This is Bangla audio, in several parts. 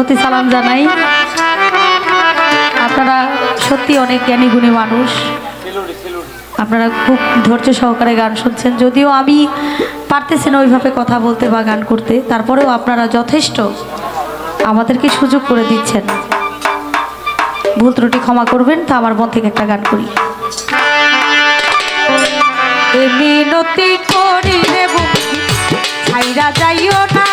প্রতি সালাম জানাই। আপনারা সত্যি অনেক জ্ঞানী গুণী মানুষ। আপনারা খুব ধৈর্য সহকারে গান শুনছেন। যদিও আমি পারতেছি না ওইভাবে কথা বলতে বা গান করতে। তারপরেও আপনারা যথেষ্ট আমাদেরকে সুযোগ করে দিচ্ছেন। ভুল ত্রুটি ক্ষমা করবেন তা আমার মন থেকে একটা গান করি। মিনতি করি বন্ধু, ছাইরা যাইও না।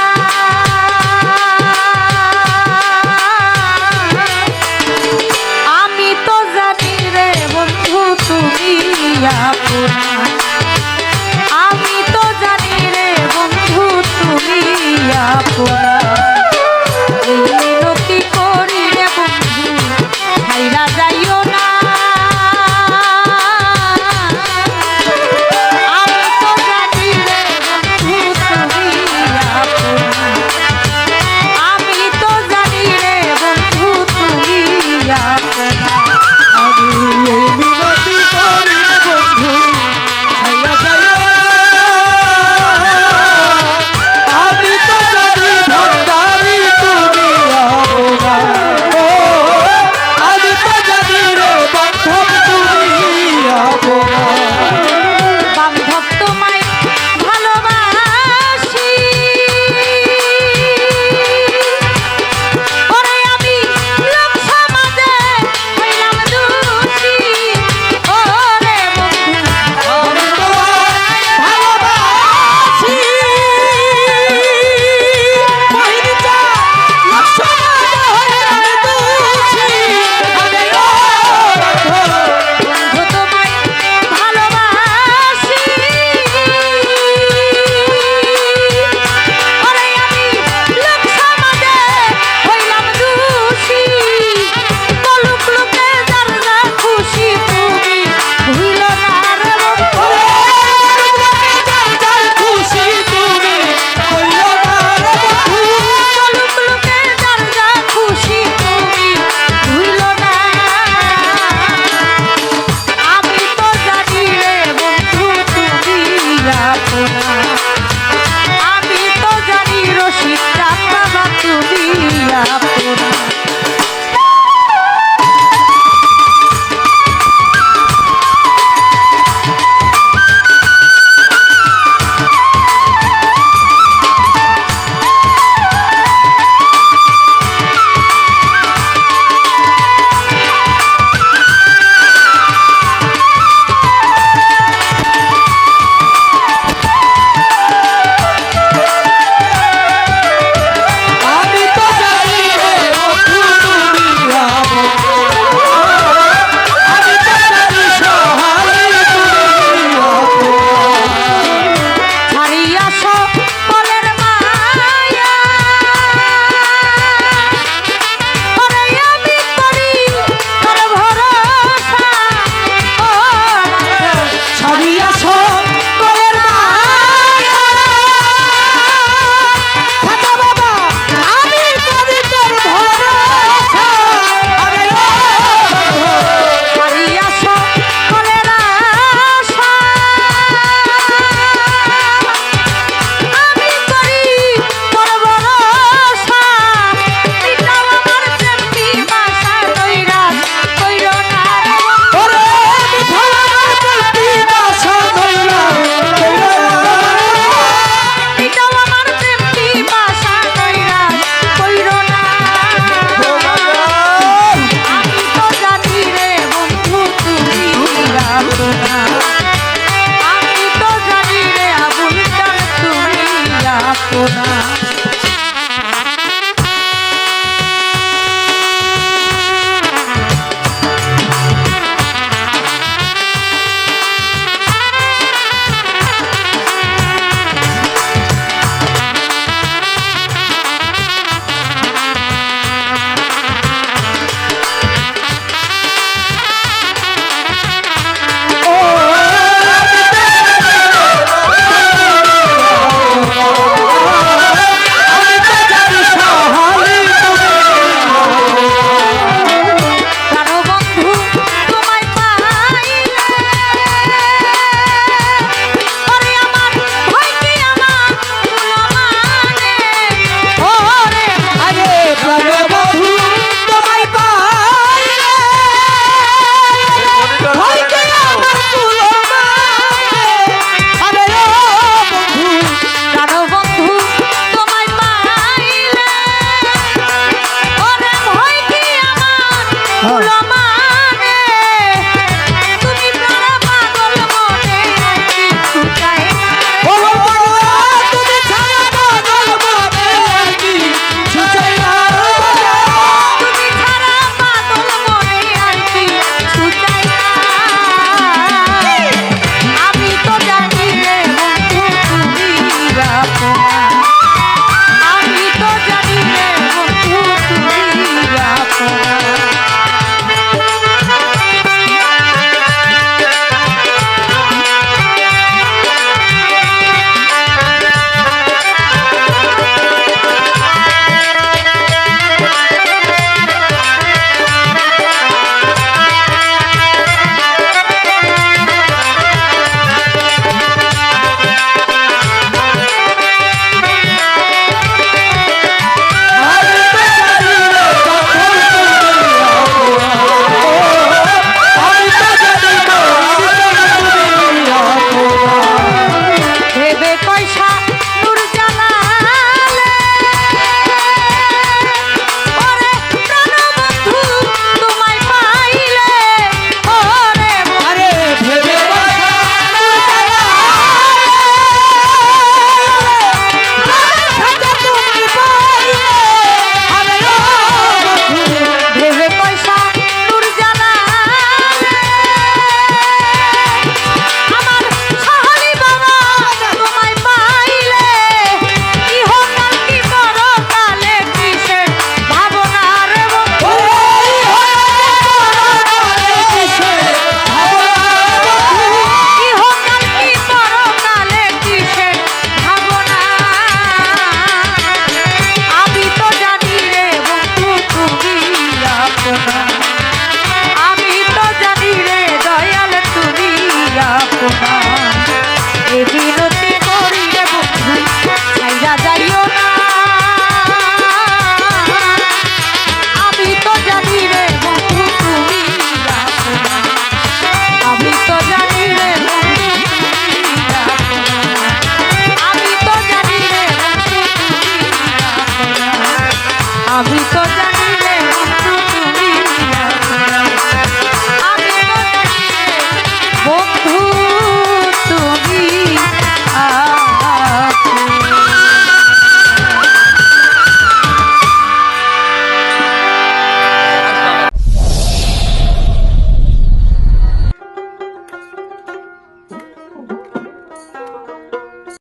আপনা